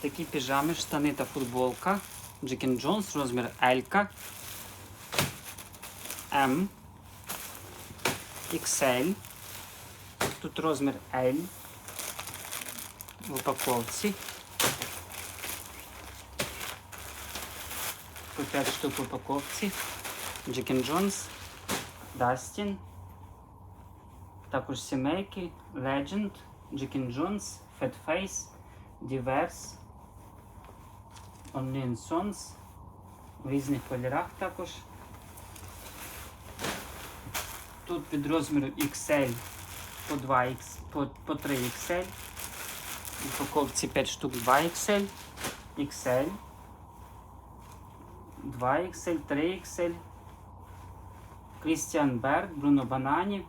такі піжами, штани та футболка. And Jones, розмір L, M, XL. Тут розмір L в упаковці. По 5 штук в упаковці. And Jones, Dustin. Також сімейки, Legend, and Jones, Fat Face, Diverse, Only Sons в різних кольорах також. Тут під розміру XL по 2X, по, по 3XL. В упаковці 5 штук 2XL, XL, 2XL, 3XL, Christian Berg, Bruno Banani.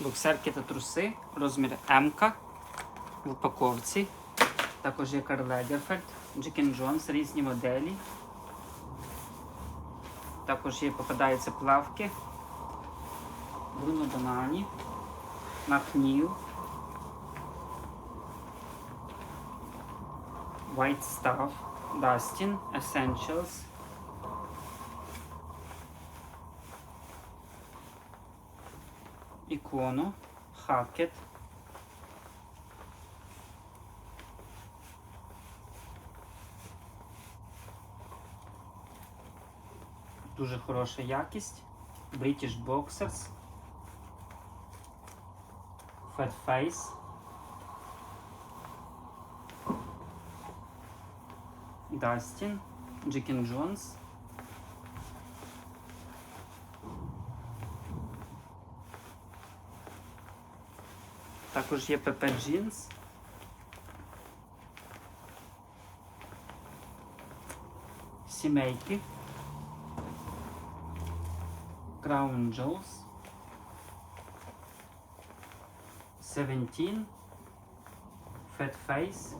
Боксерки та труси, розмір М в упаковці. Також є Карл Jack and Jones, різні моделі. Також є попадаються плавки. Bruno Banani, McNeil, White Stuff, Dustin, Essentials. Ікону, Hackett. Дуже хороша якість. British Boxers. Fat Face. Dustin. Jack and Jones. Також є PP Jeans. Сімейки. Crown Jewels. 17. Fat Face.